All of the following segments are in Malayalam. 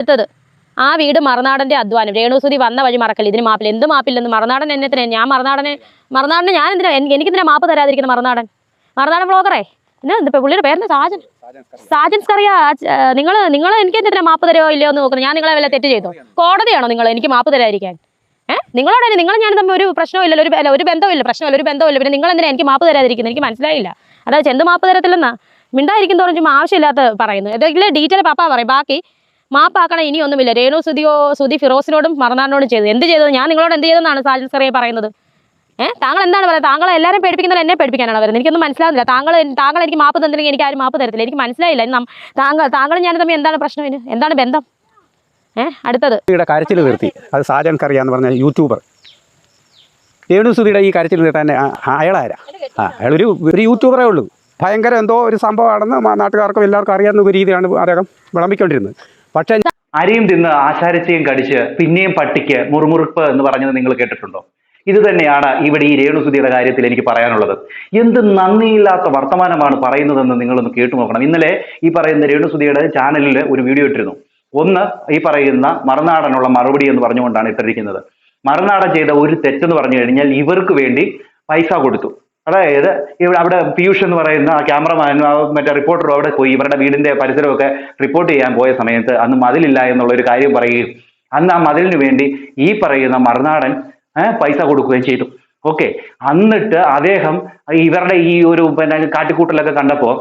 അടുത്തത് ആ വീട് മറുനാടന്റെ അധ്വാനം. രേണുസുതി വന്ന വഴി മറക്കല്ല ഇതിന് മാപ്പില്ല. എന്ത് മാപ്പില്ലെന്ന്? മറുനാടൻ എന്നെ തന്നെ ഞാൻ മറുനാടനെ മറുനാടനെ ഞാൻ എന്തിനാ എനിക്ക് എനിക്കെന്തിനാ മാപ്പ് തരാതിരിക്കുന്ന മറുനാടൻ? മറുനാടൻ ബ്ലോഗറേ എന്നാ പുള്ളിയുടെ പേരെന്താ? സാജൻ സാജൻ സ്കറിയ. നിങ്ങൾ നിങ്ങൾ എനിക്ക് എന്തിനാ മാപ്പ് തരുമോ ഇല്ലയോ എന്ന് നോക്കുന്നത് ഞാൻ നിങ്ങളെ വല്ല തെറ്റ് ചെയ്തോ? കോടതിയാണോ നിങ്ങൾ എനിക്ക് മാപ്പ് തരാതിരിക്കാൻ? ഏഹ് നിങ്ങളോട് നിങ്ങൾ ഞാൻ തമ്മിൽ ഒരു പ്രശ്നവും ഇല്ലല്ലോ. ഒരു ഒരു ബന്ധമില്ല പ്രശ്നമില്ല. ഒരു ബന്ധമില്ല പിന്നെ നിങ്ങൾ എന്തിനാ എനിക്ക് മാപ്പ് തരാതിരിക്കുന്നത്? എനിക്ക് മനസ്സിലായില്ല. അതായത് എന്ത് മാപ്പ് തരത്തില്ലെന്നാ. മിണ്ടായിരിക്കും തോന്നുന്നു ആവശ്യമില്ലാത്ത പറയുന്നു. ഏതെങ്കിലും ഡീറ്റെയിൽ പാപ്പ പറയും. ബാക്കി മാപ്പാക്കണം ഇനിയൊന്നുമില്ല. രേണു സുതിയോ സുതി ഫിറോസിനോടും മറന്നാടിനോടും ചെയ്തു. എന്ത് ചെയ്തത്? ഞാൻ നിങ്ങളോട് എന്ത് ചെയ്തെന്നാണ് സാജൻ സാറേ പറയുന്നത്? ഏഹ് താങ്കൾ എന്താണ് പറയുന്നത്? താങ്കളെ എല്ലാവരും പേടിപ്പിക്കുന്നത് എന്നെ പേടിപ്പിക്കാനാണ് വരുന്നത്. എനിക്കൊന്നും മനസ്സിലാവുന്നില്ല. താങ്കൾ താങ്കൾ എനിക്ക് മാപ്പ് തന്നില്ലെങ്കിൽ എനിക്ക് ആരും മാപ്പ് തരത്തില്ല. എനിക്ക് മനസ്സിലായില്ല. താങ്കൾ താങ്കളും ഞാൻ തമ്മിൽ എന്താണ് പ്രശ്നം ഇതിന് എന്താണ് ബന്ധം? ഏഹ് അടുത്തത്. കരച്ചിൽ നിർത്തി. അത് സാജൻ കറിയാന്ന് പറഞ്ഞ യൂട്യൂബർ രേണു സുധിയുടെ ഈ കരച്ചിൽ നിർത്താൻ അയാളാരാ? ആ അയാളൊരു ഒരു യൂട്യൂബറേ ഉള്ളൂ. ഭയങ്കര എന്തോ ഒരു സംഭവമാണെന്ന് നാട്ടുകാർക്കും എല്ലാവർക്കും അറിയാവുന്ന ഒരു രീതിയാണ് അദ്ദേഹം വിളമ്പിക്കൊണ്ടിരുന്നത്. പക്ഷേ അരിയും തിന്ന് ആശാരിച്ചയും കടിച്ച് പിന്നെയും പട്ടിക്ക് മുറുമുറുപ്പ് എന്ന് പറഞ്ഞത് നിങ്ങൾ കേട്ടിട്ടുണ്ടോ? ഇത് തന്നെയാണ് ഇവിടെ ഈ രേണുസുതിയുടെ കാര്യത്തിൽ എനിക്ക് പറയാനുള്ളത്. എന്ത് നന്ദിയില്ലാത്ത വർത്തമാനമാണ് പറയുന്നതെന്ന് നിങ്ങളൊന്ന് കേട്ടു നോക്കണം. ഇന്നലെ ഈ പറയുന്ന രേണുസുതിയുടെ ചാനലിൽ ഒരു വീഡിയോ ഇട്ടിരുന്നു. ഒന്ന് ഈ പറയുന്ന മറുനാടനുള്ള മറുപടി എന്ന് പറഞ്ഞുകൊണ്ടാണ് ഇട്ടിരിക്കുന്നത്. മറുനാടൻ ചെയ്ത ഒരു തെറ്റെന്ന് പറഞ്ഞു കഴിഞ്ഞാൽ ഇവർക്ക് വേണ്ടി പൈസ കൊടുത്തു. അതായത് ഇവിടെ അവിടെ പീയൂഷ് എന്ന് പറയുന്ന ആ ക്യാമറമാനും ആ മറ്റേ റിപ്പോർട്ടറും അവിടെ പോയി ഇവരുടെ വീടിന്റെ പരിസരമൊക്കെ റിപ്പോർട്ട് ചെയ്യാൻ പോയ സമയത്ത് അന്ന് മതിലില്ല എന്നുള്ള ഒരു കാര്യം പറയുകയും അന്ന് ആ മതിലിന് വേണ്ടി ഈ പറയുന്ന മറുനാടൻ പൈസ കൊടുക്കുകയും ചെയ്തു. ഓക്കെ എന്നിട്ട് അദ്ദേഹം ഇവരുടെ ഈ ഒരു പിന്നെ കാട്ടിക്കൂട്ടലൊക്കെ കണ്ടപ്പോൾ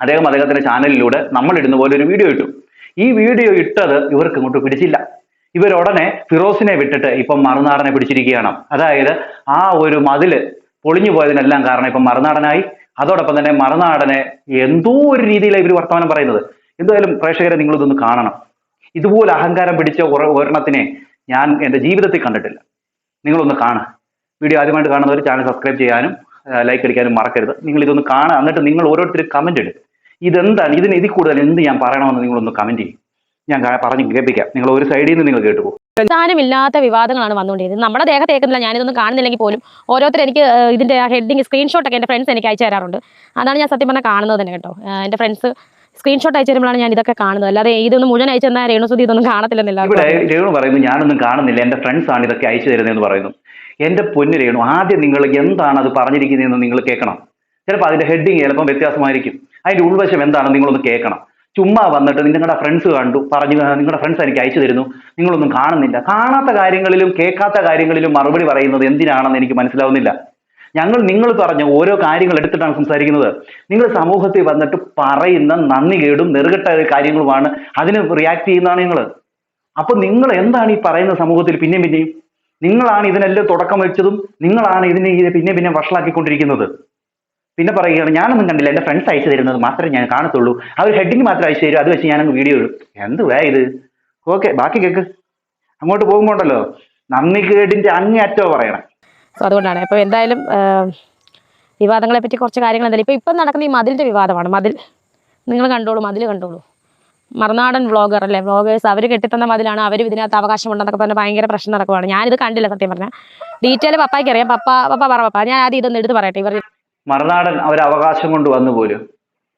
അദ്ദേഹം അദ്ദേഹത്തിന്റെ ചാനലിലൂടെ നമ്മൾ ഇടുന്ന പോലെ ഒരു വീഡിയോ ഇട്ടു. ഈ വീഡിയോ ഇട്ടത് ഇവർക്ക് ഇങ്ങോട്ട് പിടിച്ചില്ല. ഇവരുടനെ ഫിറോസിനെ വിട്ടിട്ട് ഇപ്പം മറുനാടനെ പിടിച്ചിരിക്കുകയാണ്. അതായത് ആ ഒരു മതിൽ പൊളിഞ്ഞു പോയതിനെല്ലാം കാരണം ഇപ്പം മറുനാടനായി. അതോടൊപ്പം തന്നെ മറുനാടനെ എന്തോ ഒരു രീതിയിലാണ് ഇവർ വർത്തമാനം പറയുന്നത്. എന്തായാലും പ്രേക്ഷകരെ നിങ്ങൾ ഇതൊന്ന് കാണണം. ഇതുപോലെ അഹങ്കാരം പിടിച്ച ഒര- ഒരെണ്ണത്തിനെ ഞാൻ എന്റെ ജീവിതത്തിൽ കണ്ടിട്ടില്ല. നിങ്ങളൊന്ന് കാണുക. വീഡിയോ ആദ്യമായിട്ട് കാണുന്നവർ ചാനൽ സബ്സ്ക്രൈബ് ചെയ്യാനും ലൈക്ക് അടിക്കാനും മറക്കരുത്. നിങ്ങൾ ഇതൊന്ന് കാണുക. എന്നിട്ട് നിങ്ങൾ ഓരോരുത്തരും കമന്റ് ഇടും ഇതെന്താണ്? ഇതിന് ഇതിൽ കൂടുതൽ എന്ത് ഞാൻ പറയണമെന്ന് നിങ്ങളൊന്ന് കമന്റ് ചെയ്യും. ഞാൻ പറഞ്ഞ് കേൾപ്പിക്കാം. നിങ്ങൾ ഒരു സൈഡിൽ നിന്ന് നിങ്ങൾ കേട്ടു പോകും ഇല്ലാത്ത വിവാദങ്ങളാണ് വന്നുകൊണ്ടിരുന്നത് നമ്മുടെ ദേഹത്ത് ഏൽക്കുന്നില്ല ഞാനിതൊന്നും കാണുന്നില്ലെങ്കിൽ പോലും ഓരോരുത്തർ എനിക്ക് ഇതിന്റെ ആ ഹെഡിങ് സ്ക്രീൻഷോട്ടൊക്കെ എന്റെ ഫ്രണ്ട്സ് എനിക്ക് അയച്ചു തരാറുണ്ട്. അതാണ് ഞാൻ സത്യം പറഞ്ഞാൽ കാണുന്നത് തന്നെ കേട്ടോ. എന്റെ ഫ്രണ്ട്സ് സ്ക്രീൻഷോട്ട് അയച്ചു തരുമ്പോഴാണ് ഞാൻ ഇതൊക്കെ കാണുന്നത്. അല്ലാതെ ഇതൊന്നും മുഴുവൻ അയച്ചു തന്നാൽ രേണുസുതി ഇതൊന്നും കാണത്തില്ലെന്നില്ല ഇവിടെ രേണു പറയുന്നു ഞാനൊന്നും കാണുന്നില്ല. എന്റെ ഫ്രണ്ട്സ് ആണ് ഇതൊക്കെ അയച്ചു തരുന്നതെന്ന് പറയുന്നു. എന്റെ പൊന്നു രേണു ആദ്യം നിങ്ങൾ എന്താണ് അത് പറഞ്ഞിരിക്കുന്നതെന്ന് നിങ്ങൾ കേൾക്കണം. ചിലപ്പോൾ അതിന്റെ ഹെഡിങ് ചിലപ്പം വ്യത്യാസമായിരിക്കും. അതിന്റെ ഉൾവശം എന്താണെന്ന് നിങ്ങളൊന്ന് കേൾക്കണം. ചുമ്മാ വന്നിട്ട് നിങ്ങളുടെ ഫ്രണ്ട്സ് കണ്ടു പറഞ്ഞു നിങ്ങളുടെ ഫ്രണ്ട്സ് എനിക്ക് അയച്ചു തരുന്നു നിങ്ങളൊന്നും കാണുന്നില്ല. കാണാത്ത കാര്യങ്ങളിലും കേൾക്കാത്ത കാര്യങ്ങളിലും മറുപടി പറയുന്നത് എന്തിനാണെന്ന് എനിക്ക് മനസ്സിലാവുന്നില്ല. ഞങ്ങൾ നിങ്ങൾ പറഞ്ഞ ഓരോ കാര്യങ്ങൾ എടുത്തിട്ടാണ് സംസാരിക്കുന്നത്. നിങ്ങൾ സമൂഹത്തിൽ വന്നിട്ട് പറയുന്ന നന്ദി കേടും നെറുകെട്ട കാര്യങ്ങളുമാണ് അതിന് റിയാക്ട് ചെയ്യുന്നതാണ് നിങ്ങൾ. അപ്പൊ നിങ്ങൾ എന്താണ് ഈ പറയുന്ന സമൂഹത്തിൽ പിന്നെയും പിന്നെയും? നിങ്ങളാണ് ഇതിനെല്ലാം തുടക്കം വെച്ചതും നിങ്ങളാണ് ഇതിനെ പിന്നെ പിന്നെ പിന്നെ വഷളാക്കിക്കൊണ്ടിരിക്കുന്നത്. പിന്നെ പറയുകയാണ് ഞാനൊന്നും കണ്ടില്ല എന്റെ ഫ്രണ്ട്സ് അയച്ചു തരുന്നത് മാത്രമേ ഞാൻ കാണത്തുള്ളൂ. അവർ ഹെഡിങ് മാത്രം അയച്ചു തരും അത് വെച്ച് ഞാനങ്ങ് വീഡിയോ ഇടും. എന്തുവാ ഇത്? ഓക്കെ ബാക്കി കേക്ക്. അങ്ങോട്ട് പോകുമ്പോൾ ഉണ്ടല്ലോ നന്ദി കേടിന്റെ അങ്ങേയറ്റോ പറയണം. സോ അതുകൊണ്ടാണ്. അപ്പോൾ എന്തായാലും വിവാദങ്ങളെ പറ്റി കുറച്ച് കാര്യങ്ങൾ എന്തായാലും. ഇപ്പൊ ഇപ്പം നടക്കുന്ന ഈ മതിലിന്റെ വിവാദമാണ്. മതിൽ നിങ്ങൾ കണ്ടോളൂ മതിൽ കണ്ടോളൂ. മറുനാടൻ വ്ളോഗർ അല്ലേ? വ്ളോഗേഴ്സ് അവർ കെട്ടിത്തന്ന മതിലാണ് അവർ ഇതിനകത്ത് അവകാശമുണ്ടെന്നൊക്കെ പറഞ്ഞ് ഭയങ്കര പ്രശ്നം നടക്കുവാണ്. ഞാനിത് കണ്ടില്ല സത്യം പറഞ്ഞാൽ ഡീറ്റെയിൽ പപ്പായ്ക്ക് അറിയാം. പപ്പ പപ്പ പറ പപ്പ. ഞാൻ ആദ്യം ഇതൊന്ന് എടുത്ത് പറയട്ടെ. ഇവർ മറുനാടൻ അവർ അവകാശം കൊണ്ട് വന്നു പോലും.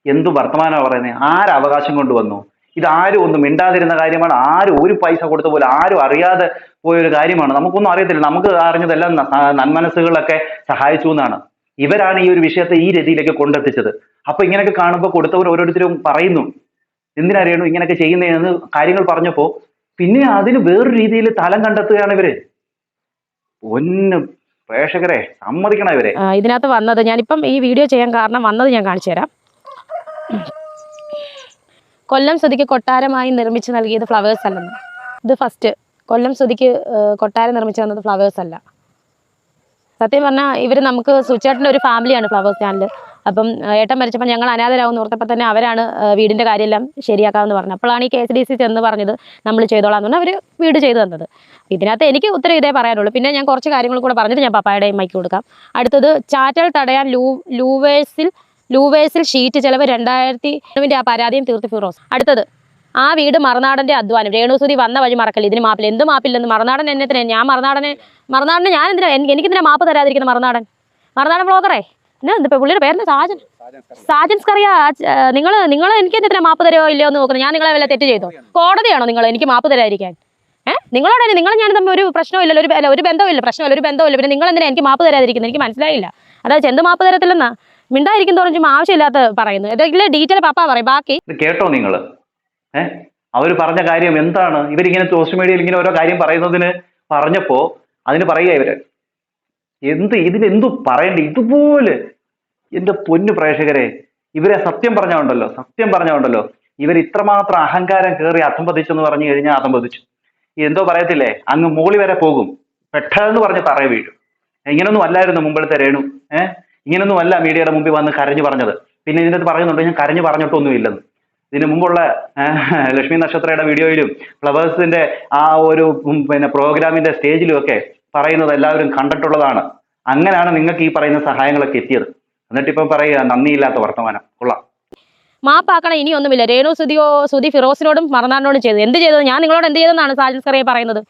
എന്തു വർത്തമാനമാണ് പറയുന്നത് ആര് അവകാശം കൊണ്ട് വന്നു? ഇത് ആരും ഒന്നും മിണ്ടാതിരുന്ന കാര്യമാണ്. ആരും ഒരു പൈസ കൊടുത്ത പോലെ ആരും അറിയാതെ പോയൊരു കാര്യമാണ്. നമുക്കൊന്നും അറിയത്തില്ല. നമുക്ക് അറിഞ്ഞതെല്ലാം നന്മനസ്സുകളൊക്കെ സഹായിച്ചു എന്നാണ്. ഇവരാണ് ഈ ഒരു വിഷയത്തെ ഈ രീതിയിലേക്ക് കൊണ്ടെത്തിച്ചത്. അപ്പൊ ഇങ്ങനെയൊക്കെ കാണുമ്പോൾ കൊടുത്തവർ ഓരോരുത്തരും പറയുന്നു. എന്തിനറിയണു ഇങ്ങനെയൊക്കെ ചെയ്യുന്നതെന്ന് കാര്യങ്ങൾ പറഞ്ഞപ്പോ പിന്നെ അതിന് വേറൊരു രീതിയിൽ തലം കണ്ടെത്തുകയാണ് ഇവർ. ഒന്ന് പ്രേക്ഷകരെ സമ്മതിക്കണം ഇവരെ. ഇതിനകത്ത് വന്നത് ഞാനിപ്പം ഈ വീഡിയോ ചെയ്യാൻ കാരണം വന്നത് ഞാൻ കാണിച്ചു തരാം. കൊല്ലം സ്തുതിക്ക് കൊട്ടാരമായി നിർമ്മിച്ച് നൽകിയത് ഫ്ലവേഴ്സ് അല്ലെന്ന്. ഇത് ഫസ്റ്റ് കൊല്ലം സ്തുതിക്ക് കൊട്ടാരം നിർമ്മിച്ചു തന്നത് ഫ്ലവേഴ്സ് അല്ല. സത്യം പറഞ്ഞാൽ ഇവർ നമുക്ക് സുചേട്ടന്റെ ഒരു ഫാമിലിയാണ് ഫ്ലവേഴ്സ് ചാനൽ അപ്പം ഏട്ടൻ മരിച്ചപ്പോൾ ഞങ്ങൾ അനാഥരാകുമെന്ന് ഓർത്തപ്പോൾ തന്നെ അവരാണ് വീടിന്റെ കാര്യമെല്ലാം ശരിയാക്കാമെന്ന് പറഞ്ഞത്. അപ്പോഴാണ് ഈ കെ എസ് ഡി സി ചെന്ന് പറഞ്ഞത് നമ്മൾ ചെയ്തോളാം എന്ന് പറഞ്ഞാൽ അവർ വീട് ചെയ്തു തന്നത്. ഇതിനകത്ത് എനിക്ക് ഉത്തരം ഇതേ പറയാനുള്ളൂ. പിന്നെ ഞാൻ കുറച്ച് കാര്യങ്ങൾ കൂടെ പറഞ്ഞിട്ട് ഞാൻ പപ്പായുടെ മൈക്ക് കൊടുക്കാം. അടുത്തത് ചാറ്റൽ തടയാൻ ലൂ ലൂവേഴ്സിൽ ലൂവേഴ്സിൽ ഷീറ്റ് ചിലവ് രണ്ടായിരത്തി ആ പരാതിയും തീർത്ത് ഫിറോസ്. അടുത്തത് ആ വീട് മറുനാടന്റെ അധ്വാനം. രേണുസുതി വന്ന വഴി മറക്കല്ല? ഇതിന് മാപ്പില്ല. എന്ത് മാപ്പില്ലെന്ന്? മറുനാടൻ എന്നെ തന്നെ ഞാൻ മറുനാടനെ മറുനാടനെ ഞാൻ എന്തിനാ? എനിക്കെന്തിനാ മാപ്പ് തരാതിരിക്കുന്നത് മറുനാടൻ? മറുനാടൻ ബ്ലോഗറേ? എന്നാ ഇപ്പൊ പുള്ളിയുടെ പേരെന്താ? സാജൻ? സാജൻ സ്കറിയ നിങ്ങൾ നിങ്ങൾ എനിക്ക് എന്തിനാ മാപ്പ് തരുമോ ഇല്ലയോ എന്ന് നോക്കുന്നത്? ഞാൻ നിങ്ങളെ വല്ല തെറ്റ് ചെയ്തോ? കോടതിയാണോ? നിങ്ങൾ എനിക്ക് മാപ്പ് തരാതിരിക്കാൻ. ഏഹ് നിങ്ങളോട് നിങ്ങൾ ഞാൻ തമ്മിൽ ഒരു പ്രശ്നമില്ലല്ലോ ഒരു ഒരു ബന്ധമില്ല പ്രശ്നമില്ല ഒരു ബന്ധമില്ല പിന്നെ നിങ്ങൾ എന്തിനാ എനിക്ക് മാപ്പ് തരാതിരിക്കുന്നത്? എനിക്ക് മനസ്സിലായില്ല. അതായത് എന്ത് മാപ്പ് തരത്തില്ലെന്നാ? മിണ്ടായിരിക്കും തോന്നും ആവശ്യമില്ലാത്ത പറയുന്നു. ഏതെങ്കിലും ഡീറ്റെയിൽ പാപ്പ പറയും ബാക്കി. കേട്ടോ നിങ്ങൾ ഏഹ് അവർ പറഞ്ഞ കാര്യം എന്താണ്? ഇവരിങ്ങനെ സോഷ്യൽ മീഡിയയിൽ ഇങ്ങനെ ഓരോ കാര്യം പറയുന്നതിന് പറഞ്ഞപ്പോ അതിന് പറയുക ഇവർ. എന്ത് ഇതിനെന്തു പറയണ്ടേ? ഇതുപോലെ എന്റെ പൊന്നു പ്രേക്ഷകരെ ഇവരെ സത്യം പറഞ്ഞുണ്ടല്ലോ സത്യം പറഞ്ഞുണ്ടല്ലോ ഇവർ ഇത്രമാത്രം അഹങ്കാരം കയറി അധംപതിച്ചെന്ന് പറഞ്ഞു കഴിഞ്ഞാൽ അധംപതിച്ചു എന്തോ പറയത്തില്ലേ? അങ്ങ് മോളി വരെ പോകും. പെട്ടെന്ന് പറഞ്ഞ് പറയ വീഴും. ഇങ്ങനൊന്നും അല്ലായിരുന്നു മുമ്പിലത്തെ രേണു. ഏഹ് ഇങ്ങനൊന്നും അല്ല മീഡിയയുടെ മുമ്പിൽ വന്ന് കരഞ്ഞു പറഞ്ഞത്. പിന്നെ ഇതിനകത്ത് പറയുന്നുണ്ട് ഞാൻ കരഞ്ഞു പറഞ്ഞിട്ടൊന്നും ഇല്ലെന്ന് ഇതിനു മുമ്പുള്ള ലക്ഷ്മി നക്ഷത്രയുടെ വീഡിയോയിലും ഫ്ലവേഴ്സിന്റെ ആ ഒരു പിന്നെ പ്രോഗ്രാമിന്റെ സ്റ്റേജിലും ഒക്കെ പറയുന്നത് എല്ലാവരും കണ്ടിട്ടുള്ളതാണ്. അങ്ങനെയാണ് നിങ്ങൾക്ക് ഈ പറയുന്ന സഹായങ്ങളൊക്കെ എത്തിയത്. എന്നിട്ട് ഇപ്പം പറയുക നന്ദിയില്ലാത്ത വർത്തമാനം. കൊള്ളാം. മാപ്പാക്കണം ഇനിയൊന്നുമില്ല. രേണു സുതിയോ സുതി ഫിറോസിനോടും മറന്നാടിനോടും ചെയ്തു. എന്ത് ചെയ്തത്? ഞാൻ നിങ്ങളോട് എന്ത് ചെയ്തെന്നാണ് സാജൻ സറിയെ പറയുന്നത്.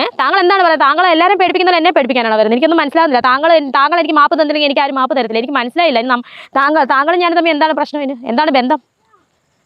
ഏഹ് താങ്കൾ എന്താണ് പറയുന്നത്? താങ്കൾ എല്ലാവരും പേടിപ്പിക്കുന്നത് എന്നെ പേടിപ്പിക്കാനാണ് വരുന്നത് എനിക്കൊന്നും മനസ്സിലാകുന്നില്ല താങ്കൾ താങ്കൾ എനിക്ക് മാപ്പ് തന്നില്ലെങ്കിൽ എനിക്ക് ആരും മാപ്പ് തരത്തില്ല. എനിക്ക് മനസ്സിലായില്ല. താങ്കൾ താങ്കളും ഞാൻ തമ്മിൽ എന്താണ് പ്രശ്നം ഇനി? എന്താണ് ബന്ധം?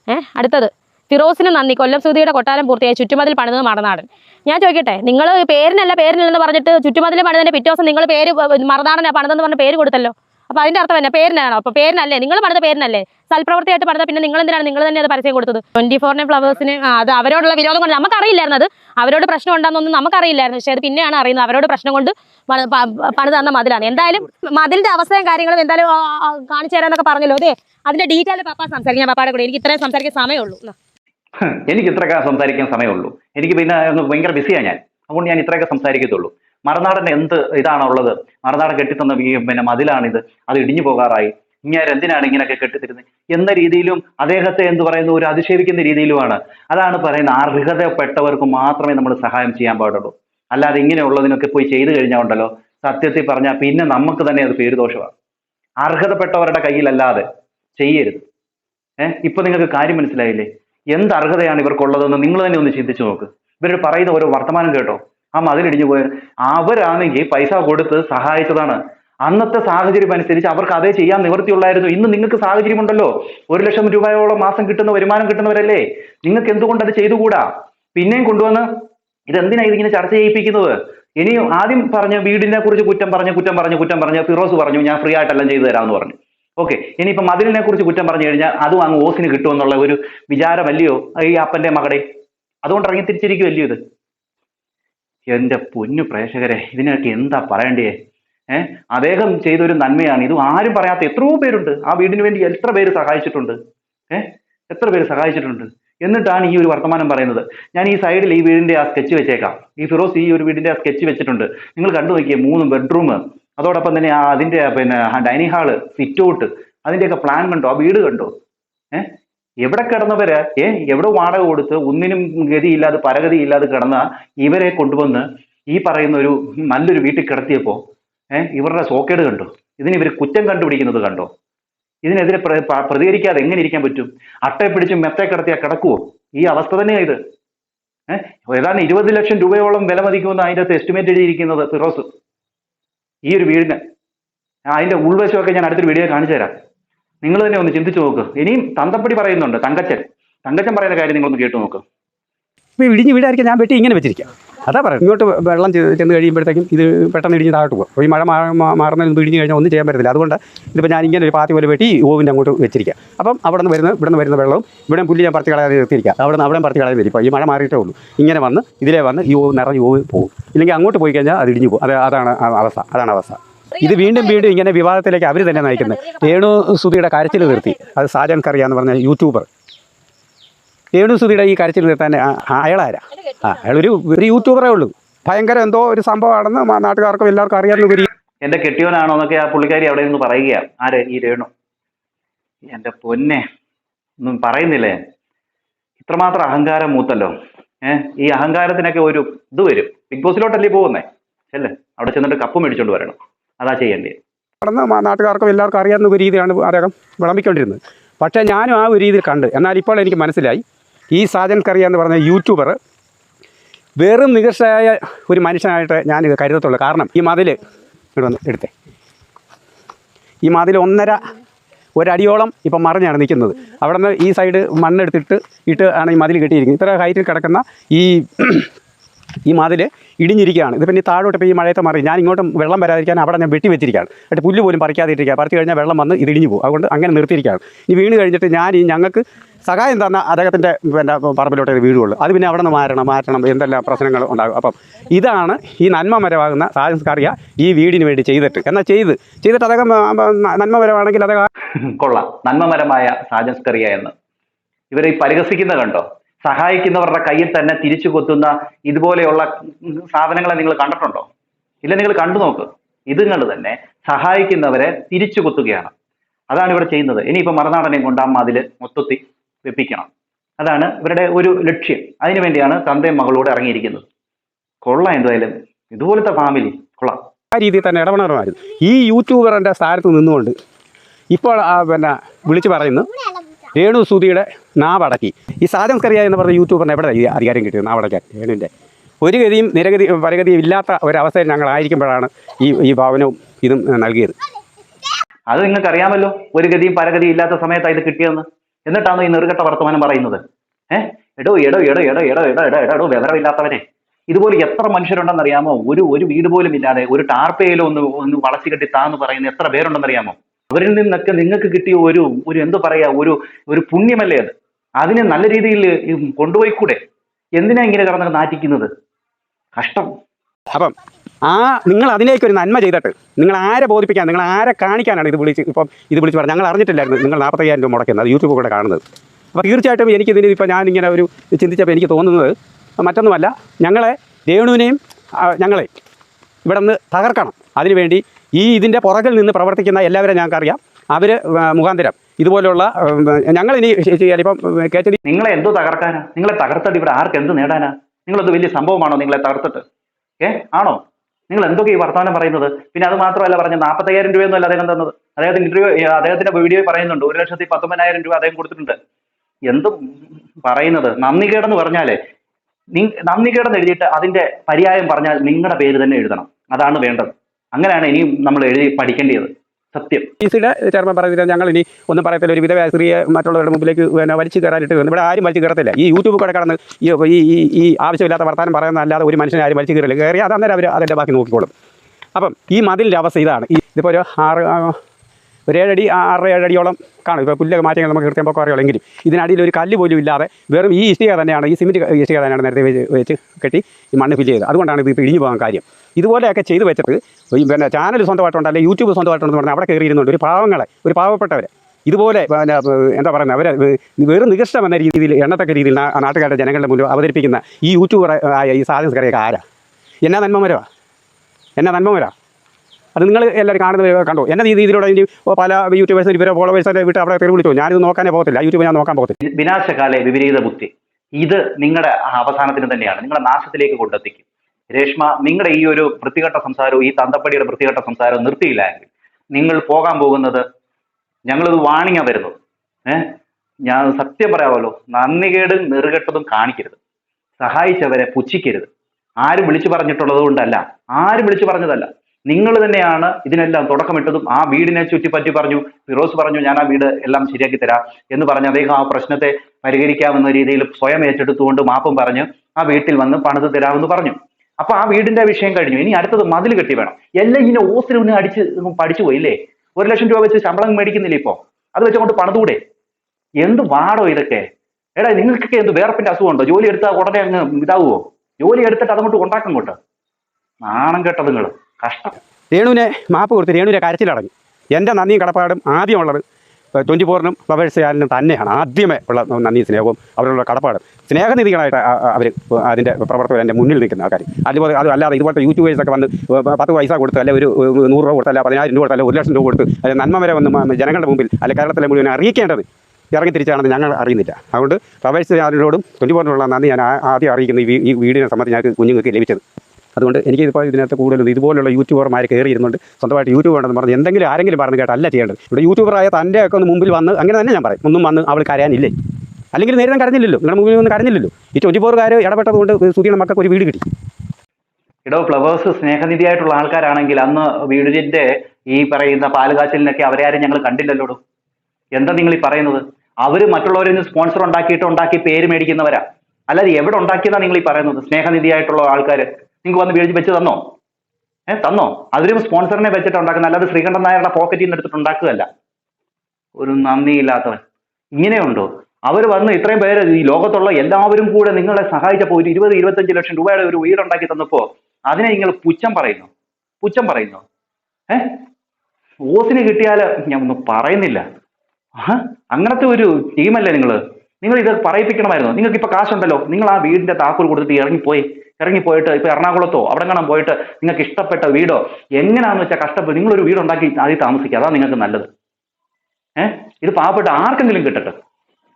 ഏഹ് അടുത്തത്. ഫിറോസിന് നന്ദി. കൊല്ലം സുധിയുടെ കൊട്ടാരം പൂർത്തിയായി. ചുറ്റുമതിൽ പണിത് മറനാടൻ ഞാൻ ചോദിക്കട്ടെ നിങ്ങൾ പേരിനല്ല പേരിനല്ലെന്ന് പറഞ്ഞിട്ട് ചുറ്റുമതിൽ പണിതതിന്റെ പിറ്റേ ദിവസം നിങ്ങൾ പേര് മറനാടനാണ് പണിതെന്ന് പറഞ്ഞ പേര് കൊടുത്തല്ലോ? അപ്പൊ അതിന്റെ അർത്ഥം തന്നെ പേരിനാണോ? അപ്പൊ പേരിനല്ലേ? നിങ്ങൾ പണിത പേരിനല്ലേ? സൽപ്രവർത്തിയായിട്ട് പണിത പിന്നെ നിങ്ങൾ എന്തിനാണ്? നിങ്ങൾ തന്നെ അത് പരസ്യം കൊടുത്തത്. ട്വന്റി ഫോറിനെ ഫ്ലവേഴ്സിന് അത് അവരോടുള്ള വിരോധം കൊണ്ട് നമുക്കറിയില്ലായിരുന്നു അത്. അവരോട് പ്രശ്നം ഉണ്ടാകുന്നൊന്നും നമുക്കറിയില്ലായിരുന്നു. പക്ഷേ അത് പിന്നെയാണ് അറിയുന്നത്. അവരോട് പ്രശ്നം കൊണ്ട് പണി- പണിത് തന്ന മതിലാണ്. എന്തായാലും മതിലിന്റെ അവസ്ഥയും കാര്യങ്ങളും എന്തായാലും കാണിച്ചു തരാന്നൊക്കെ പറഞ്ഞല്ലോ അതെ അതിന്റെ ഡീറ്റെയിൽ പപ്പ സംസാരിക്കാം. പപ്പാടെ കൂടെ. എനിക്ക് ഇത്രയും സംസാരിക്കാൻ സമയമുള്ളൂ. എനിക്ക് ഇത്രയൊക്കെ സംസാരിക്കാൻ സമയമുള്ളൂ. എനിക്ക് പിന്നെ ഭയങ്കര ബിസിയാണ് ഞാൻ. അതുകൊണ്ട് ഞാൻ ഇത്രയൊക്കെ സംസാരിക്കത്തുള്ളൂ. മറുനാടൻ എന്ത് ഇതാണുള്ളത് മറുനാടൻ കെട്ടിത്തന്ന പിന്നെ മതിലാണിത്. അത് ഇടിഞ്ഞു പോകാറായി. ഇങ്ങനെ എന്തിനാണ് ഇങ്ങനെയൊക്കെ കെട്ടിത്തരുന്നത്? എന്ന രീതിയിലും അദ്ദേഹത്തെ എന്ത് പറയുന്നു? ഒരു അധിക്ഷേപിക്കുന്ന രീതിയിലുമാണ്. അതാണ് പറയുന്നത് അർഹതപ്പെട്ടവർക്ക് മാത്രമേ നമ്മൾ സഹായം ചെയ്യാൻ പാടുള്ളൂ. അല്ലാതെ ഇങ്ങനെയുള്ളതിനൊക്കെ പോയി ചെയ്തു കഴിഞ്ഞാൽ ഉണ്ടല്ലോ. സത്യത്തിൽ പറഞ്ഞാൽ പിന്നെ നമുക്ക് തന്നെ അത് പേരുദോഷമാണ്. അർഹതപ്പെട്ടവരുടെ കയ്യിലല്ലാതെ ചെയ്യരുത്. ഏഹ് ഇപ്പൊ നിങ്ങൾക്ക് കാര്യം മനസ്സിലായില്ലേ? എന്ത് അർഹതയാണ് ഇവർക്കുള്ളതെന്ന് നിങ്ങൾ തന്നെ ഒന്ന് ചിന്തിച്ചു നോക്ക്. ഇവരോട് പറയുന്ന ഓരോ വർത്തമാനം കേട്ടോ. ആ മതിലിടിഞ്ഞു പോയ അവരാണെങ്കിൽ പൈസ കൊടുത്ത് സഹായിച്ചതാണ്. അന്നത്തെ സാഹചര്യം അനുസരിച്ച് അവർക്ക് അതേ ചെയ്യാൻ നിവൃത്തിയുള്ളായിരുന്നു. ഇന്ന് നിങ്ങൾക്ക് സാഹചര്യം ഉണ്ടല്ലോ ഒരു ലക്ഷം രൂപയോളം മാസം കിട്ടുന്ന വരുമാനം കിട്ടുന്നവരല്ലേ? നിങ്ങൾക്ക് എന്തുകൊണ്ട് അത് ചെയ്തുകൂടാ? പിന്നെയും കൊണ്ടുവന്ന് ഇതെന്തിനാ ഇതിങ്ങനെ ചർച്ച ചെയ്യിപ്പിക്കുന്നത്? ഇനി ആദ്യം പറഞ്ഞ വീടിനെ കുറിച്ച് കുറ്റം പറഞ്ഞു കുറ്റം പറഞ്ഞു കുറ്റം പറഞ്ഞ് ഫിറോസ് പറഞ്ഞു ഞാൻ ഫ്രീ ആയിട്ടെല്ലാം ചെയ്തു തരാമെന്ന് പറഞ്ഞു. ഓക്കെ. ഇനിയിപ്പം മതിലിനെ കുറിച്ച് കുറ്റം പറഞ്ഞു കഴിഞ്ഞാൽ അതും അങ്ങ് ഓസിന് കിട്ടുമെന്നുള്ള ഒരു വിചാരമല്ലയോ ഈ അപ്പന്റെ മകടെ? അതുകൊണ്ട് ഇറങ്ങി തിരിച്ചിരിക്കുമല്ലയോ ഇത്? എന്റെ പൊന്നു പ്രേക്ഷകരെ ഇതിനൊക്കെ എന്താ പറയണ്ടേ ഏഹ് അദ്ദേഹം ചെയ്തൊരു നന്മയാണ്. ഇത് ആരും പറയാത്ത എത്രയോ പേരുണ്ട്. ആ വീടിന് വേണ്ടി എത്ര പേര് സഹായിച്ചിട്ടുണ്ട്? ഏഹ് എത്ര പേര് സഹായിച്ചിട്ടുണ്ട്? എന്നിട്ടാണ് ഈ ഒരു വർത്തമാനം പറയുന്നത്. ഞാൻ ഈ സൈഡിൽ ഈ വീടിന്റെ ആ സ്കെച്ച് വെച്ചേക്കാം. ഈ ഫിറോസ് ഈ ഒരു വീടിന്റെ ആ സ്കെച്ച് വെച്ചിട്ടുണ്ട്. നിങ്ങൾ കണ്ടു നോക്കിയേ മൂന്ന് ബെഡ്റൂം അതോടൊപ്പം തന്നെ ആ അതിന്റെ പിന്നെ ഡൈനിങ് ഹാൾ സിറ്റ് ഔട്ട് അതിന്റെയൊക്കെ പ്ലാൻ കണ്ടോ. ആ വീട് കണ്ടോ. ഏഹ് എവിടെ കിടന്നവര് ഏ എവിടെ വാടക കൊടുത്ത് ഒന്നിനും ഗതിയില്ലാതെ പരഗതിയില്ലാതെ കിടന്ന ഇവരെ കൊണ്ടുവന്ന് ഈ പറയുന്ന ഒരു നല്ലൊരു വീട്ടിൽ കിടത്തിയപ്പോ ഏഹ് ഇവരുടെ സോക്കേട് കണ്ടോ? ഇതിന് ഇവർ കുറ്റം കണ്ടുപിടിക്കുന്നത് കണ്ടോ? ഇതിനെതിരെ പ്രതികരിക്കാതെ എങ്ങനെ ഇരിക്കാൻ പറ്റും? അട്ടയെ പിടിച്ച് മെത്തയെ കിടത്തിയാൽ കിടക്കുവോ? ഈ അവസ്ഥ തന്നെയാണ് ഇത്. ഏഹ് ഏതാണ്ട് ഇരുപത് ലക്ഷം രൂപയോളം വില മതിക്കുമെന്ന് അതിന്റെ അകത്ത് എസ്റ്റിമേറ്റ് എഴുതിയിരിക്കുന്നത് ഫിറോസ്. ഈ ഒരു വീടിന് അതിന്റെ ഉൾവശമൊക്കെ ഞാൻ അടുത്തൊരു വീഡിയോ കാണിച്ചു തരാം നിങ്ങൾ തന്നെ ഒന്ന് ചിന്തിച്ചു നോക്ക്. ഇനിയും തന്തപ്പടി പറയുന്നുണ്ട് തങ്കച്ചൻ. തങ്കച്ചൻ പറയുന്ന കാര്യം നിങ്ങളൊന്ന് കേട്ടു നോക്ക്. ഇടിഞ്ഞ് വീടായിരിക്കും ഞാൻ വെട്ടി ഇങ്ങനെ വെച്ചിരിക്കാം. അതാ പറയുന്നത്. ഇങ്ങോട്ട് വെള്ളം ചെന്ന് കഴിയുമ്പോഴത്തേക്കും ഇത് പെട്ടെന്ന് ഇടിഞ്ഞ് താഴോട്ട് പോകും. ഈ മഴ മാറ മാറുന്നതിൽ മാറുന്നതിന് മുമ്പ് ഇടിഞ്ഞ് കഴിഞ്ഞാൽ ഒന്നും ചെയ്യാൻ പറ്റില്ല അതുകൊണ്ട് ഇതിപ്പോൾ ഞാൻ ഇങ്ങനെ ഒരു പാത്തി പോലെ വെട്ടി ഓവിന്റെ അങ്ങോട്ട് വെച്ചിരിക്കുക അപ്പം അവിടെ നിന്ന് വരുന്ന ഇവിടെ നിന്ന് വരുന്ന വെള്ളവും ഇവിടെ പുല്ല് ഞാൻ പറത്തി കളയാതെ നിർത്തിയിരിക്കുക അവിടെ നിന്ന് അവിടെ പറത്തി കളയാതെ വരും. ഇപ്പോൾ ഈ മഴ മാറിയിട്ടേ ഉള്ളൂ. ഇങ്ങനെ വന്ന് ഇതിലേ വന്ന് ഈ ഓവ് നിറഞ്ഞ് ഓവ് പോകും. ഇല്ലെങ്കിൽ അങ്ങോട്ട് പോയി കഴിഞ്ഞാൽ അത് ഇടിഞ്ഞു പോകും. അത് അതാണ് അവസ്ഥ. അതാണ് അവസ്ഥ. ഇത് വീണ്ടും വീണ്ടും ഇങ്ങനെ വിവാദത്തിലേക്ക് അവർ തന്നെ നയിക്കുന്നത്. രേണു സുധിയുടെ കരച്ചിൽ നിർത്തി. അത് സാജൻ കറിയ എന്ന് പറഞ്ഞ യൂട്യൂബർ. രേണു സുധിയുടെ ഈ കരച്ചിൽ നിർത്താൻ അയാളാരാ? ആ അയാളൊരു ഒരു യൂട്യൂബറേ ഉള്ളൂ. ഭയങ്കര എന്തോ ഒരു സംഭവമാണെന്ന് മാ- നാട്ടുകാർക്കും എല്ലാവർക്കും അറിയാമെന്ന് ഒരു എന്റെ കെട്ടിയോനാണോ എന്നൊക്കെ ആ പുള്ളിക്കാരി അവിടെ നിന്ന് പറയുക ആര് ഈ രേണു? എന്റെ പൊന്നെ. ഒന്നും പറയുന്നില്ലേ? ഇത്രമാത്രം അഹങ്കാരം മൂത്തല്ലോ. ഏഹ് ഈ അഹങ്കാരത്തിനൊക്കെ ഒരു ഇത് വരും. ബിഗ് ബോസിലോട്ടല്ലേ പോകുന്നേ? അല്ലേ? അവിടെ ചെന്നിട്ട് കപ്പ് മേടിച്ചോണ്ട് വരണം. അതാ ചെയ്യേണ്ടത്. മാ- നാട്ടുകാർക്കും എല്ലാവർക്കും അറിയാവുന്ന ഒരു രീതിയാണ് അദ്ദേഹം വിളമ്പിക്കൊണ്ടിരുന്നത്. പക്ഷേ ഞാനും ആ ഒരു രീതിയിൽ കണ്ട് എന്നാൽ ഇപ്പോൾ എനിക്ക് മനസ്സിലായി. ഈ സാജൻ കറിയ എന്ന് പറഞ്ഞ യൂട്യൂബർ വെറും നികർഷയായ ഒരു മനുഷ്യനായിട്ട് ഞാൻ ഇത് കരുതത്തുള്ളൂ. കാരണം ഈ മതിൽ ഇവിടെ വന്ന് എടുത്തേ. ഈ മതിൽ ഒന്നര ഒരടിയോളം ഇപ്പം മറിഞ്ഞാണ് നിൽക്കുന്നത്. അവിടെ നിന്ന് ഈ സൈഡ് മണ്ണെടുത്തിട്ട് ഇട്ട് ആണ് ഈ മതിൽ കെട്ടിയിരിക്കുന്നത്. ഇത്ര ഹൈറ്റിൽ കിടക്കുന്ന ഈ ഈ മതിൽ ഇടിഞ്ഞിരിക്കുകയാണ്. ഇത് പിന്നെ ഈ താഴോട്ട് ഇപ്പോൾ ഈ മഴയത്തെ മാറി ഞാൻ ഇങ്ങോട്ടും വെള്ളം വരാതിരിക്കാൻ അവിടെ ഞാൻ വെട്ടി വെച്ചിരിക്കുകയാണ് എന്നിട്ട് പുല്ല് പോലും പറിക്കാതിരിക്കുക. പറിച്ചു കഴിഞ്ഞാൽ വെള്ളം വന്ന് ഇത് ഇടിഞ്ഞു പോകും. അതുകൊണ്ട് അങ്ങനെ നിർത്തിയിരിക്കുകയാണ്. ഇനി വീണ് കഴിഞ്ഞിട്ട് ഞാൻ ഈ ഞങ്ങൾക്ക് സഹായം തന്ന അദ്ദേഹത്തിന്റെ പിന്നെ പറമ്പിലോട്ട് വീടുള്ളൂ. അത് പിന്നെ അവിടെ നിന്ന് മാറണം മാറ്റണം എന്തെല്ലാം പ്രശ്നങ്ങൾ ഉണ്ടാകും. അപ്പം ഇതാണ് ഈ നന്മമരമാകുന്ന സാംസ്കാരിക ഈ വീടിന് വേണ്ടി ചെയ്തിട്ട്. എന്നാൽ ചെയ്ത് ചെയ്തിട്ട് അദ്ദേഹം നന്മമരമാണെങ്കിൽ അദ്ദേഹം കൊള്ളാം. നന്മമരമായ സാജൻസ്കറിയ എന്ന്. ഇവരെ പരിഹസിക്കുന്ന കണ്ടോ? സഹായിക്കുന്നവരുടെ കയ്യിൽ തന്നെ തിരിച്ചു കൊത്തുന്ന ഇതുപോലെയുള്ള സാധനങ്ങളെ നിങ്ങൾ കണ്ടിട്ടുണ്ടോ? ഇല്ല നിങ്ങൾ കണ്ടു നോക്ക്. ഇതുങ്ങൾ തന്നെ സഹായിക്കുന്നവരെ തിരിച്ചു കൊത്തുകയാണ്. അതാണ് ഇവിടെ ചെയ്യുന്നത്. ഇനിയിപ്പോൾ മറുനാടനെയും കൊണ്ട് ആ മതിൽ മൊത്തത്തിൽ വെപ്പിക്കണം. അതാണ് ഇവരുടെ ഒരു ലക്ഷ്യം. അതിനു വേണ്ടിയാണ് തന്തയും മകളോട് ഇറങ്ങിയിരിക്കുന്നത്. കൊള്ളാം എന്തായാലും. ഇതുപോലത്തെ ഫാമിലി കൊള്ളാം. ആ രീതിയിൽ തന്നെ ഇടപെടണമായിരുന്നു. ഈ യൂട്യൂബറിന്റെ സ്ഥാനത്ത് നിന്നുകൊണ്ട് ഇപ്പോൾ ആ പിന്നെ വിളിച്ചു പറയുന്നു. രേണു സുധിയുടെ നാവടക്കി. ഈ സാധനം കറിയ എന്ന് പറഞ്ഞ യൂട്യൂബറിന് എവിടെ ഈ അധികാരം കിട്ടിയത്? നാവടക്കാൻ രേണുവിന്റെ. ഒരു ഗതിയും നിരഗതി പരഗതിയും ഇല്ലാത്ത ഒരവസ്ഥയിൽ ഞങ്ങളായിരിക്കുമ്പോഴാണ് ഈ ഈ ഭവനവും ഇതും നൽകിയത്. അത് നിങ്ങൾക്ക് അറിയാമല്ലോ. ഒരു ഗതിയും പരഗതിയും ഇല്ലാത്ത സമയത്താണ് ഇത് കിട്ടിയതെന്ന്. എന്നിട്ടാണ് ഈ നെറുകെട്ട വർത്തമാനം പറയുന്നത്? ഏഹ് എടോ എടോ എടോ എടോ എടോ എടോ എടോ എടോ വിവരമില്ലാത്തവനെ. ഇതുപോലെ എത്ര മനുഷ്യരുണ്ടെന്ന് അറിയാമോ? ഒരു ഒരു വീട് പോലും ഇല്ലാതെ ഒരു ടാർപ്പയിലോ ഒന്ന് ഒന്ന് വളച്ചു കെട്ടി താന്ന് പറയുന്ന എത്ര പേരുണ്ടെന്ന് അറിയാമോ? അവരിൽ നിന്നൊക്കെ നിങ്ങൾക്ക് കിട്ടിയ ഒരു ഒരു എന്ത് പറയാ ഒരു ഒരു പുണ്യമല്ലേ അത്? അതിനെ നല്ല രീതിയിൽ കൊണ്ടുപോയിക്കൂടെ? എന്തിനാ ഇങ്ങനെ കിടന്ന് നാറ്റിക്കുന്നത്? കഷ്ടം. അപ്പം ആ നിങ്ങൾ അതിലേക്ക് ഒരു നന്മ ചെയ്തിട്ട് നിങ്ങൾ ആരെ ബോധിപ്പിക്കാൻ നിങ്ങൾ ആരെ കാണിക്കാനാണ് ഇത് വിളിച്ച് ഇപ്പം ഇത് വിളിച്ച് പറഞ്ഞത്? ഞങ്ങൾ അറിഞ്ഞിട്ടില്ലായിരുന്നു നിങ്ങൾ നാൽപ്പത്തയ്യായിരം രൂപ മുടക്കുന്നത് യൂട്യൂബ് കൂടെ കാണുന്നത്. അപ്പോൾ തീർച്ചയായിട്ടും എനിക്കിതിന് ഇപ്പോൾ ഞാൻ ഇങ്ങനെ ഒരു ചിന്തിച്ചപ്പോൾ എനിക്ക് തോന്നുന്നത് മറ്റൊന്നുമല്ല ഞങ്ങളെ രേണുവിനെയും ഞങ്ങളെ ഇവിടെ നിന്ന് തകർക്കണം. അതിനുവേണ്ടി ഈ ഇതിന്റെ പുറകിൽ നിന്ന് പ്രവർത്തിക്കുന്ന എല്ലാവരും ഞങ്ങൾക്കറിയാം. അവർ മുഖാന്തരം. ഇതുപോലുള്ള ഞങ്ങൾ ചെയ്യാൻ ഇപ്പം കെ ഡി നിങ്ങളെ എന്തോ തകർക്കാനാ? നിങ്ങളെ തകർത്തിട്ട് ഇവിടെ ആർക്ക് എന്ത് നേടാനാ? നിങ്ങളത് വലിയ സംഭവമാണോ നിങ്ങളെ തകർത്തിട്ട്? ഏ? ആണോ? നിങ്ങൾ എന്തൊക്കെ ഈ വർത്തമാനം പറയുന്നത്? പിന്നെ അത് മാത്രമല്ല പറഞ്ഞത് നാൽപ്പത്തയ്യായിരം രൂപയൊന്നും അല്ല അദ്ദേഹം തന്നത്. അദ്ദേഹത്തിന് ഇന്റർവ്യൂ അദ്ദേഹത്തിന്റെ വീഡിയോ പറയുന്നുണ്ട്. ഒരു ലക്ഷത്തി പത്തൊമ്പതിനായിരം രൂപ അദ്ദേഹം കൊടുത്തിട്ടുണ്ട്. എന്തും പറയുന്നത്? നന്ദി കേടെന്ന് പറഞ്ഞാലേ നന്ദി കേടെന്ന് എഴുതിയിട്ട് അതിന്റെ പര്യായം പറഞ്ഞാൽ നിങ്ങളുടെ പേര് തന്നെ എഴുതണം. അതാണ് വേണ്ടത്. അങ്ങനെയാണ് ഇനി നമ്മൾ എഴുതി പഠിക്കേണ്ടത് സത്യം. പി സിയുടെ ചെയർമാൻ പറയുന്നത് ഞങ്ങൾ ഇനി ഒന്നും പറയത്തില്ല. ഒരു വിധ സ്ത്രീയെ മറ്റുള്ളവരുടെ മുമ്പിലേക്ക് പിന്നെ വലിച്ചു കയറാനിട്ട് ഇവിടെ ആരും വലിച്ചു കയറത്തില്ല. ഈ യൂട്യൂബ് കൂടെ കടന്ന് ഈ ഈ ആവശ്യമില്ലാത്ത വർത്താനം പറയുന്ന അല്ലാതെ ഒരു മനുഷ്യനെ ആരും വലിച്ചു കയറില്ല. കയറി അത് അന്നേരം അവർ അതിന്റെ ബാക്കി നോക്കിക്കോളും. അപ്പം ഈ മതിലിന്റെ അവസ്ഥ ഇതാണ്. ഇതിപ്പോൾ ഒരു ആറ് ഒരു ഏഴടി ആറ് ഏഴടിയോളം കാണും. ഇപ്പോൾ പുല്ലൊക്കെ മാറ്റങ്ങൾ നമുക്ക് കൃത്യം പൊക്കം അറിയുള്ളെങ്കിലും ഇതിനടിയിൽ ഒരു കല്ല് പോലും ഇല്ലാതെ വെറും ഈ ഇഷ്ടിക തന്നെയാണ് ഈ സിമെന്റ് ഇഷ്ടിക തന്നെയാണ് നേരത്തെ വെച്ച് കെട്ടി ഈ മണ്ണ് ഫില്ല് ചെയ്തത്. അതുകൊണ്ടാണ് ഇത് ഇടിഞ്ഞു പോകാൻ കാര്യം. ഇതുപോലെയൊക്കെ ചെയ്തു വെച്ചിട്ട് പിന്നെ ചാനൽ സ്വന്തമായിട്ടുണ്ട് അല്ലെങ്കിൽ യൂട്യൂബ് സ്വന്തമായിട്ടുണ്ടെന്ന് പറഞ്ഞാൽ അവിടെ കയറി ഇരുന്നുണ്ട് ഒരു പാവങ്ങളെ ഒരു പാവപ്പെട്ടവരെ. ഇതുപോലെ എന്താ പറയുന്നത് അവരെ വെറും നികൃഷ്ടം എന്ന രീതിയിൽ എണ്ണത്തക്ക രീതിയിൽ നാട്ടുകാരുടെ ജനങ്ങളുടെ മുന്നിൽ അവതരിപ്പിക്കുന്ന ഈ യൂട്യൂബർ ആയ ഈ സാധനം കറിയൊക്കെ ആരാ? എന്നാ നന്മമരവാ? എന്നാ നന്മമരാ അത് നിങ്ങൾ എല്ലാവരും കാണുന്നത് കണ്ടു? എന്ന രീതിയിലൂടെ ഇനി പല യൂട്യൂബേഴ്സ് ഇവരെ ഫോളോവേഴ്സിനെ വിട്ട് അവിടെ തെറി വിളിച്ചു? ഞാനിത് നോക്കാനേ പോകത്തില്ല. യൂട്യൂബ് ഞാൻ നോക്കാൻ പോകത്തില്ല. വിനാശകാലെ വിപരീത ബുദ്ധി. ഇത് നിങ്ങളുടെ അവസാനത്തിന് തന്നെയാണ്. നിങ്ങളുടെ നാശത്തിലേക്ക് കൊണ്ടെത്തിക്കും. രേഷ്മ നിങ്ങളുടെ ഈ ഒരു വൃത്തികെട്ട സംസാരവും ഈ തന്തപ്പടിയുടെ വൃത്തികെട്ട സംസാരവും നിർത്തിയില്ല എങ്കിൽ നിങ്ങൾ പോകാൻ പോകുന്നത് ഞങ്ങളിത് വാണിങ്ങാ വരുന്നത് ഏഹ് ഞാൻ സത്യം പറയാമല്ലോ നന്ദികേടും നെറുകെട്ടതും കാണിക്കരുത്. സഹായിച്ചവരെ പുച്ഛിക്കരുത്. ആരും വിളിച്ചു പറഞ്ഞിട്ടുള്ളത് കൊണ്ടല്ല. ആരും വിളിച്ചു പറഞ്ഞതല്ല. നിങ്ങൾ തന്നെയാണ് ഇതിനെല്ലാം തുടക്കമിട്ടതും. ആ വീടിനെ ചുറ്റിപ്പറ്റി പറഞ്ഞു ഫിറോസ് പറഞ്ഞു ഞാൻ ആ വീട് എല്ലാം ശരിയാക്കി തരാം എന്ന് പറഞ്ഞ് അദ്ദേഹം ആ പ്രശ്നത്തെ പരിഹരിക്കാമെന്ന രീതിയിൽ സ്വയം ഏറ്റെടുത്തുകൊണ്ട് മാപ്പും പറഞ്ഞ് ആ വീട്ടിൽ വന്ന് പണിത് തരാമെന്ന് പറഞ്ഞു. അപ്പൊ ആ വീടിന്റെ വിഷയം കഴിഞ്ഞു. ഇനി അടുത്തത് മതിൽ കെട്ടി വേണം. എല്ലാം ഇങ്ങനെ ഓസിലൊന്ന് അടിച്ച് പഠിച്ചു പഠിച്ചു പോയില്ലേ ഒരു ലക്ഷം രൂപ വെച്ച് ശമ്പളം മേടിക്കുന്നില്ലേ ഇപ്പോ? അത് വെച്ചുകൊണ്ട് പണിതൂടെ? എന്ത് വാടോ ഇതൊക്കെ? എടാ നിങ്ങൾക്കൊക്കെ എന്ത് വേർപ്പിന്റെ അസുഖമുണ്ടോ ജോലി എടുത്താൽ ഉടനെ അങ്ങ് ഇതാവുമോ ജോലി എടുത്തിട്ട് അതങ്ങോട്ട് ഉണ്ടാക്കും കൊണ്ട് നാണം കേട്ടത് നിങ്ങൾ കഷ്ടം. രേണുവിനെ മാപ്പ് കൊടുത്ത് രേണുവിനെ കരച്ചിലടങ്ങി. എന്റെ നന്ദിയും കടപ്പാടും ആദ്യമുള്ളത് ട്വന്റി ഫോറിനും ഫ്ലവേഴ്സ് ചാനലിനും തന്നെയാണ് ആദ്യമേ ഉള്ള നന്ദി സ്നേഹവും അവരുടെ കടപ്പാടും. സ്നേഹനിധികളായിട്ട് അവർ അതിന്റെ പ്രവർത്തകർ മുന്നിൽ നിൽക്കുന്ന ആൾക്കാർ അതുപോലെ അത് അല്ലാതെ ഇതുപോലത്തെ യൂട്യൂബേഴ്സൊക്കെ വന്ന് പത്ത് പൈസ കൊടുത്ത് അല്ലെ ഒരു നൂറ് രൂപ കൊടുത്ത് അല്ല പതിനായിരം രൂപ കൊടുത്ത് അല്ലെ ഒരു ലക്ഷം രൂപ കൊടുത്ത് അല്ലെ നന്മ വരെ വന്ന് ജനങ്ങളുടെ മുമ്പിൽ അല്ലെ കേരളത്തിലെ മുഴുവൻ അറിയിക്കേണ്ടത് ഇറങ്ങി തിരിച്ചാണെന്ന് ഞങ്ങൾ അറിയുന്നില്ല. അതുകൊണ്ട് ഫ്ലവേഴ്സ് ചാനലിനോടും ട്വന്റി ഫോറിനുള്ള നന്ദി ഞാൻ ആദ്യം അറിയിക്കുന്ന ഈ വീടിനെ സംബന്ധിച്ച് ഞങ്ങൾക്ക് കുഞ്ഞുങ്ങൾക്ക് ലഭിച്ചത്. അതുകൊണ്ട് എനിക്ക് ഇപ്പോൾ ഇതിനകത്ത് കൂടുതലും ഇതുപോലുള്ള യൂട്യൂബർമാർ കയറി ഇരുന്നുണ്ട് സ്വന്തമായിട്ട് യൂട്യൂബ് ഉണ്ടെന്ന് പറഞ്ഞ് എന്തെങ്കിലും ആരെങ്കിലും പറഞ്ഞ് കേട്ടല്ല ചെയ്യേണ്ടത്. ഇവിടെ യൂട്യൂബറായ തന്റെ ഒക്കെ ഒന്ന് മുമ്പിൽ വന്ന് അങ്ങനെ തന്നെ ഞാൻ പറയും. ഒന്നും വന്ന് അവൾ കരയാനില്ലേ? അല്ലെങ്കിൽ നേരിടാൻ കരഞ്ഞില്ലല്ലോ. നിങ്ങളുടെ മുമ്പിൽ ഒന്നും കരഞ്ഞില്ലല്ലോ. ഈ ട്വന്റി ഫോറുകാർ ഇടപെട്ടതുകൊണ്ട് സുധിയുടെ മക്കൾക്ക് ഒരു വീട് കിട്ടി. ഇടോ ഫ്ലവേഴ്സ് സ്നേഹനിധിയായിട്ടുള്ള ആൾക്കാരാണെങ്കിൽ അന്ന് വീടിന്റെ ഈ പറയുന്ന പാലുകാച്ചലിനൊക്കെ അവരെ ആരും ഞങ്ങൾ കണ്ടില്ലല്ലോ എന്താ നിങ്ങൾ ഈ പറയുന്നത്? അവർ മറ്റുള്ളവരിൽ നിന്ന് സ്പോൺസർ ഉണ്ടാക്കിയിട്ട് ഉണ്ടാക്കി പേര് മേടിക്കുന്നവരാ. അല്ലാതെ എവിടെ ഉണ്ടാക്കിയതാണ് നിങ്ങൾ ഈ പറയുന്നത്? സ്നേഹനിധിയായിട്ടുള്ള ആൾക്കാർ നിങ്ങൾക്ക് വന്ന് വീഴ്ച വെച്ച് തന്നോ? ഏഹ് തന്നോ? അതിലും സ്പോൺസറിനെ വെച്ചിട്ട് ഉണ്ടാക്കുന്ന അല്ലാതെ ശ്രീകണ്ഠൻ നായരുടെ പോക്കറ്റിൽ നിന്ന് എടുത്തിട്ട് ഉണ്ടാക്കുകയല്ല. ഒരു നന്ദിയില്ലാത്തവൻ. ഇങ്ങനെയുണ്ടോ? അവർ വന്ന് ഇത്രയും പേര് ഈ ലോകത്തുള്ള എല്ലാവരും കൂടെ നിങ്ങളെ സഹായിച്ചപ്പോൾ ഒരു ഇരുപത് ഇരുപത്തഞ്ച് ലക്ഷം രൂപയുടെ ഒരു വീടുണ്ടാക്കി തന്നപ്പോ അതിനെ നിങ്ങൾ പുച്ഛം പറയുന്നു. പുച്ഛം പറയുന്നു. ഏഹ് ഓസിന് കിട്ടിയാൽ ഞാൻ ഒന്നും പറയുന്നില്ല. അങ്ങനത്തെ ഒരു ടീമല്ലേ നിങ്ങൾ നിങ്ങൾ ഇത് പറയിപ്പിക്കണമായിരുന്നു. നിങ്ങൾക്ക് ഇപ്പൊ കാശുണ്ടല്ലോ. നിങ്ങൾ ആ വീടിന്റെ താക്കോൽ കൊടുത്തിട്ട് ഇറങ്ങിപ്പോയി. ഇറങ്ങിപ്പോയിട്ട് ഇപ്പൊ എറണാകുളത്തോ അവിടെ കാണാൻ പോയിട്ട് നിങ്ങൾക്ക് ഇഷ്ടപ്പെട്ട വീടോ എങ്ങനെയാണെന്ന് വെച്ചാൽ കഷ്ടപ്പെട്ട് നിങ്ങളൊരു വീടുണ്ടാക്കി അതിൽ താമസിക്കുക അതാണ് നിങ്ങൾക്ക് നല്ലത്. ഏഹ് ഇത് പാവപ്പെട്ട ആർക്കെങ്കിലും കിട്ടട്ടെ.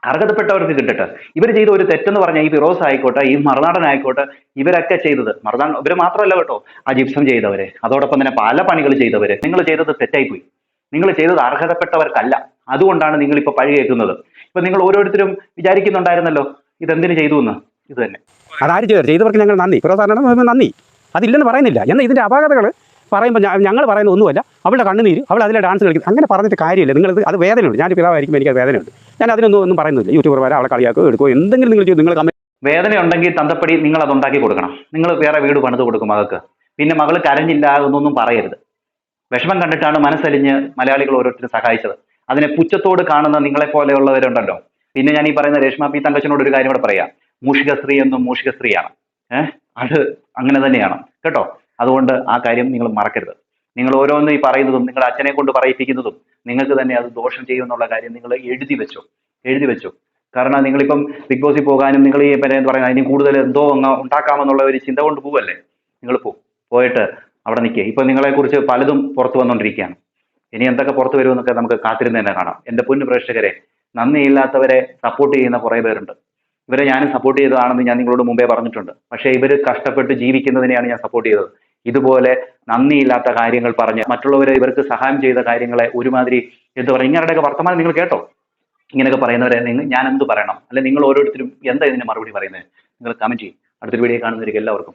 അർഹതപ്പെട്ടവർക്ക് കിട്ടട്ടെ. ഇവർ ചെയ്ത ഒരു തെറ്റെന്ന് പറഞ്ഞാൽ ഈ ഫിറോസ് ആയിക്കോട്ടെ ഈ മറുനാടൻ ആയിക്കോട്ടെ ഇവരൊക്കെ ചെയ്തത് മറുനാടൻ ഇവർ മാത്രമല്ല കേട്ടോ ആ ജിപ്സം ചെയ്തവര്. അതോടൊപ്പം തന്നെ പല പണികൾ ചെയ്തവരെ. നിങ്ങൾ ചെയ്തത് തെറ്റായിപ്പോയി. നിങ്ങൾ ചെയ്തത് അർഹതപ്പെട്ടവർക്കല്ല. അതുകൊണ്ടാണ് നിങ്ങൾ ഇപ്പൊ പഴി കേൾക്കുന്നത്. ഇപ്പൊ നിങ്ങൾ ഓരോരുത്തരും വിചാരിക്കുന്നുണ്ടായിരുന്നല്ലോ ഇതെന്തിനു ചെയ്തു എന്ന് ഇത് തന്നെ. അതാര് ചെയ്തത് ചെയ്തവർക്ക് ഞങ്ങൾ നന്ദി. ഫിറോസാറിന് നന്ദി. അതില്ലെന്ന് പറയുന്നില്ല. എന്നാൽ ഇതിന്റെ അപാകതകൾ പറയുമ്പോൾ ഞങ്ങൾ പറയുന്ന ഒന്നുമല്ല. അവളുടെ കണ്ണുനീര് അവൾ അതിലെ ഡാൻസ് കളിക്കുന്നത് അങ്ങനെ പറഞ്ഞിട്ട് കാര്യമില്ല. നിങ്ങൾ അത് വേദനയുണ്ട്. ഞാൻ പിതാവായിരിക്കും എനിക്ക് വേദനയുണ്ട്. ഞാൻ അതിനൊന്നും ഒന്നും പറയുന്നില്ല. യൂട്യൂബർ വരെ അവളെ കളിയാക്കുക എടുക്കോ എന്തെങ്കിലും നിങ്ങൾ ചെയ്തു നിങ്ങൾ കമന്റ് വേദന ഉണ്ടെങ്കിൽ തന്തപ്പടി നിങ്ങൾ അത് ഉണ്ടാക്കി കൊടുക്കണം. നിങ്ങൾ വേറെ വീട് പണിത് കൊടുക്കും മകൾക്ക് പിന്നെ മകൾ കരഞ്ഞില്ല എന്നൊന്നും പറയരുത്. വിഷമം കണ്ടിട്ടാണ് മനസ്സലിഞ്ഞ് മലയാളികൾ ഓരോരുത്തരും സഹായിച്ചത്. അതിനെ പുച്ഛത്തോട് കാണുന്ന നിങ്ങളെ പോലെയുള്ളവരുണ്ടല്ലോ പിന്നെ ഞാൻ ഈ പറയുന്ന രേഷ്മ പി തങ്കച്ചനോട് ഒരു കാര്യം കൂടെ പറയാം. മൂഷിക സ്ത്രീ എന്നും മൂഷിക സ്ത്രീയാണ് ഏഹ് അത് അങ്ങനെ തന്നെയാണ്. കേട്ടോ? അതുകൊണ്ട് ആ കാര്യം നിങ്ങൾ മറക്കരുത്. നിങ്ങൾ ഓരോന്നും ഈ പറയുന്നതും നിങ്ങളുടെ അച്ഛനെ കൊണ്ട് പറയിപ്പിക്കുന്നതും നിങ്ങൾക്ക് തന്നെ അത് ദോഷം ചെയ്യുമെന്നുള്ള കാര്യം നിങ്ങൾ എഴുതി വെച്ചോ. എഴുതി വെച്ചോ. കാരണം നിങ്ങളിപ്പം ബിഗ് ബോസിൽ പോകാനും നിങ്ങൾ ഈ പിന്നെ എന്താ പറയുക അതിന് കൂടുതൽ എന്തോ അങ്ങ് ഉണ്ടാക്കാമെന്നുള്ള ഒരു ചിന്ത കൊണ്ട് പോവല്ലേ? നിങ്ങൾ പോ. പോയിട്ട് അവിടെ നിൽക്കുക ഇപ്പം നിങ്ങളെക്കുറിച്ച് പലതും പുറത്തു വന്നുകൊണ്ടിരിക്കുകയാണ്. ഇനി എന്തൊക്കെ പുറത്തു വരുമെന്നൊക്കെ നമുക്ക് കാത്തിരുന്ന് തന്നെ കാണാം. എന്റെ പൊന്നു പ്രേക്ഷകരെ നന്ദിയില്ലാത്തവരെ സപ്പോർട്ട് ചെയ്യുന്ന കുറേ പേരുണ്ട്. ഇവരെ ഞാൻ സപ്പോർട്ട് ചെയ്തതാണെന്ന് ഞാൻ നിങ്ങളോട് മുമ്പേ പറഞ്ഞിട്ടുണ്ട്. പക്ഷേ ഇവർ കഷ്ടപ്പെട്ട് ജീവിക്കുന്നതിനെയാണ് ഞാൻ സപ്പോർട്ട് ചെയ്തത്. ഇതുപോലെ നന്ദിയില്ലാത്ത കാര്യങ്ങൾ പറഞ്ഞ് മറ്റുള്ളവരെ ഇവർക്ക് സഹായം ചെയ്ത കാര്യങ്ങളെ ഒരുമാതിരി എന്ത് പറയുക ഇങ്ങനെയൊക്കെ വർത്തമാനം നിങ്ങൾ കേട്ടോ? ഇങ്ങനെയൊക്കെ പറയുന്നവരെ നിങ്ങൾ ഞാൻ എന്ത് പറയണം? അല്ലെ നിങ്ങൾ ഓരോരുത്തരും എന്താ ഇതിന് മറുപടി പറയുന്നത്? നിങ്ങൾ കമന്റ് ചെയ്യും. അടുത്തൊരു വീഡിയോ കാണുന്നവർക്ക് എല്ലാവർക്കും